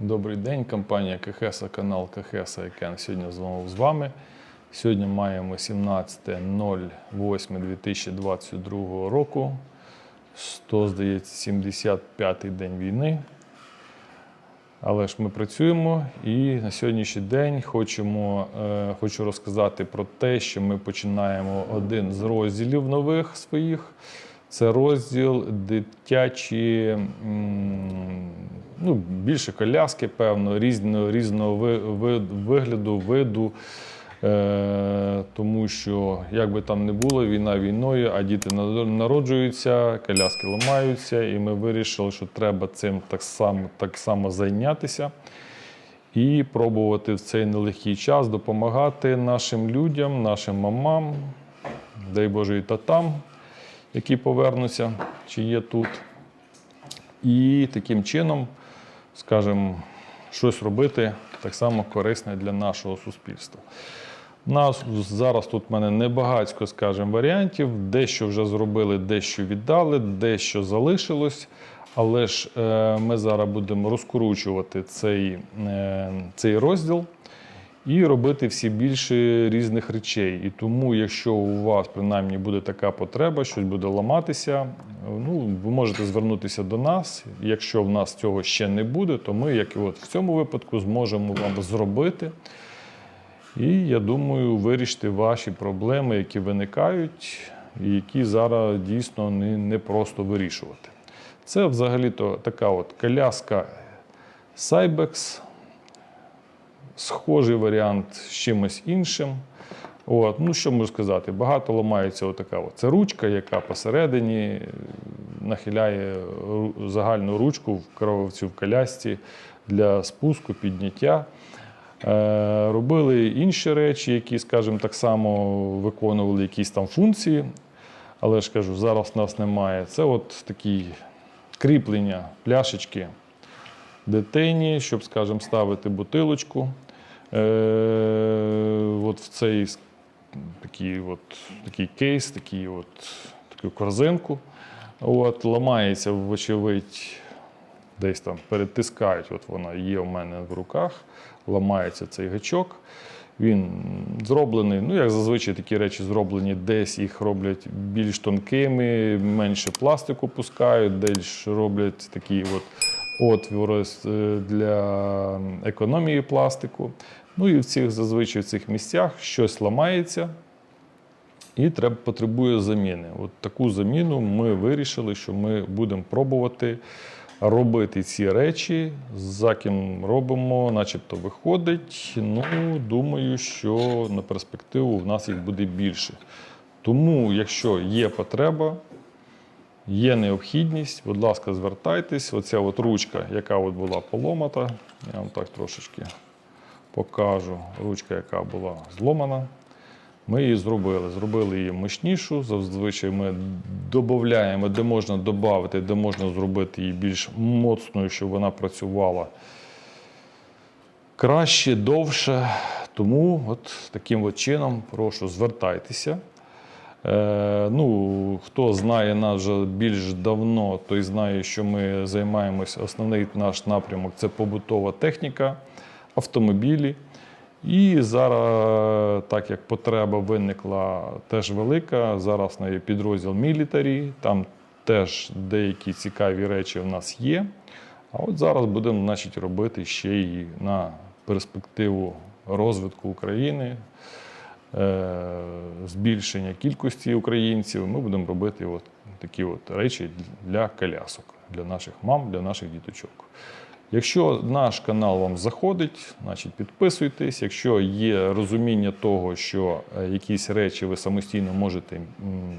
Добрий день, компанія Кахеса, канал Кахеса, Екен сьогодні знову з вами. Сьогодні маємо 17.08.2022 року. 100, здається, 75-й день війни. Але ж ми працюємо і на сьогоднішній день хочемо, е, хочу розказати про те, що ми починаємо один з розділів нових своїх. Це розділ дитячі, ну, більше коляски, певно, різного, різного ви- ви- вигляду, виду. Е, тому що, як би там не було, війна війною, а діти народжуються, коляски ламаються, і ми вирішили, що треба цим так само, так само зайнятися і пробувати в цей нелегкий час допомагати нашим людям, нашим мамам, дай Боже, і татам, які повернуться, чи є тут. І таким чином, скажімо, щось робити так само корисне для нашого суспільства. Нас зараз тут в мене небагацько, скажімо, варіантів. Дещо вже зробили, дещо віддали, дещо залишилось. Але ж е, ми зараз будемо розкручувати цей, е, цей розділ і робити всі більше різних речей. І тому, якщо у вас принаймні буде така потреба, щось буде ламатися, ну ви можете звернутися до нас. Якщо в нас цього ще не буде, то ми, як і от в цьому випадку, зможемо вам зробити. І я думаю, вирішити ваші проблеми, які виникають, і які зараз дійсно не, не просто вирішувати. Це взагалі-то така от коляска Cybex, схожий варіант з чимось іншим. От, ну що можу сказати? Багато ламається отака. От. Це ручка, яка посередині е, нахиляє загальну ручку в коровці в колясці для спуску, підняття. Е, робили інші речі, які, скажімо, так само виконували якісь там функції. Але ж кажу, зараз нас немає. Це от такі кріплення, пляшечки дитині, щоб, скажімо, ставити бутилочку. Е, от в цей такий, от, такий кейс, такий от, таку корзинку. От, ламається, вочевидь, десь там перетискають. От вона є в мене в руках, ламається цей гачок. Він зроблений, ну як зазвичай такі речі зроблені, десь їх роблять більш тонкими, менше пластику пускають, десь роблять такі от отвори е, для економії пластику. Ну і в цих зазвичай в цих місцях щось ламається, і треба потребує заміни. От таку заміну ми вирішили, що ми будемо пробувати робити ці речі. За ким робимо, начебто виходить. Ну, думаю, що на перспективу в нас їх буде більше. Тому, якщо є потреба, є необхідність, будь ласка, звертайтесь. Оця от ручка, яка от була поломата, я вам так трошечки покажу. Ручка, яка була зломана. Ми її зробили. Зробили її мощнішу. Зазвичай ми додаємо, де можна додати, де можна зробити її більш моцною, щоб вона працювала краще, довше. Тому от таким от чином прошу звертайтеся. Е, ну, хто знає нас вже більш давно, той знає, що ми займаємося. Основний наш напрямок це побутова техніка, автомобілі. І зараз, так як потреба виникла теж велика, зараз на підрозділ мілітарі, там теж деякі цікаві речі в нас є. А от зараз будемо значить, робити ще й на перспективу розвитку України, збільшення кількості українців. Ми будемо робити от такі от речі для колясок, для наших мам, для наших діточок. Якщо наш канал вам заходить, значить підписуйтесь. Якщо є розуміння того, що е, якісь речі ви самостійно можете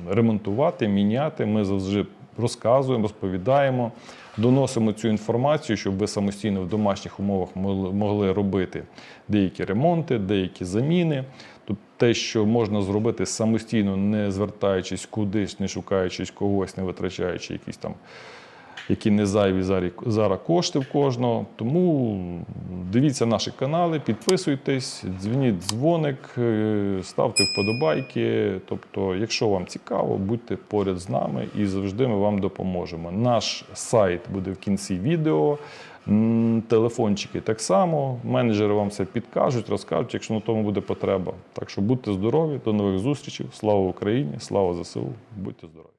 ремонтувати, міняти, ми завжди розказуємо, розповідаємо, доносимо цю інформацію, щоб ви самостійно в домашніх умовах могли робити деякі ремонти, деякі заміни. Тобто те, що можна зробити самостійно, не звертаючись кудись, не шукаючись когось, не витрачаючи якісь там які не зайві зараз кошти в кожного. Тому дивіться наші канали, підписуйтесь, дзвоніть дзвоник, е, ставте вподобайки. Тобто, якщо вам цікаво, будьте поряд з нами і завжди ми вам допоможемо. Наш сайт буде в кінці відео. Телефончики так само. Менеджери вам все підкажуть, розкажуть, якщо на тому буде потреба. Так що будьте здорові, до нових зустрічей. Слава Україні, слава ЗСУ, будьте здорові.